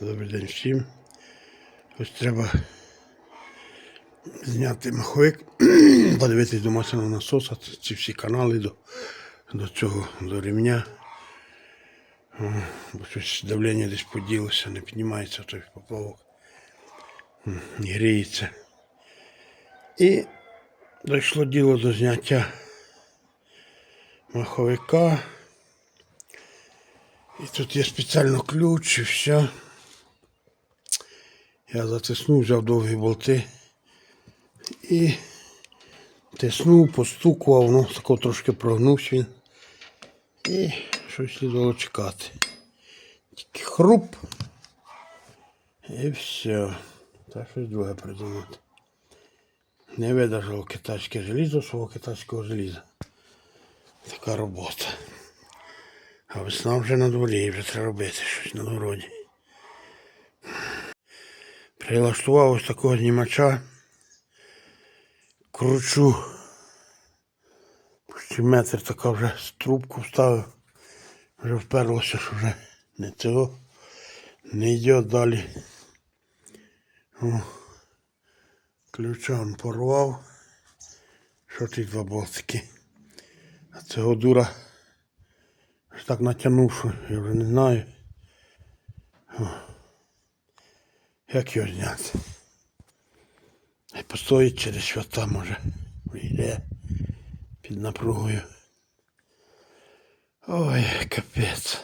Добрий день всім. Ось треба зняти маховик, подивитись до масляного насоса, ці- всі канали до, до цього, до ремня. О, Бо щось давлення десь поділося, не піднімається той поплавок. Не гріється. І дійшло діло до зняття маховика. І тут є спеціально ключ і все. Я затиснув, взяв довгі болти і тиснув, постукував, ну, тако трошки прогнувся він. І щось слідувало чекати. Тільки хруп. І все. Та щось друге придумати. Не видержало китайське желізо свого китайського желіза. Така робота. А весна вже на дворі, вже треба робити щось на городі. Прилаштував ось такого знімача. Кручу. Почти метр така вже з трубку вставив. Вже вперлося, що вже не цього. Не йде далі. О, ключа он порвав. Що ті два болтики? А цього дура аж так натягнув, що я вже не знаю. О. Як його зняти? Хай постоїть через свята, може. Вийде під напругою. Ой, капець.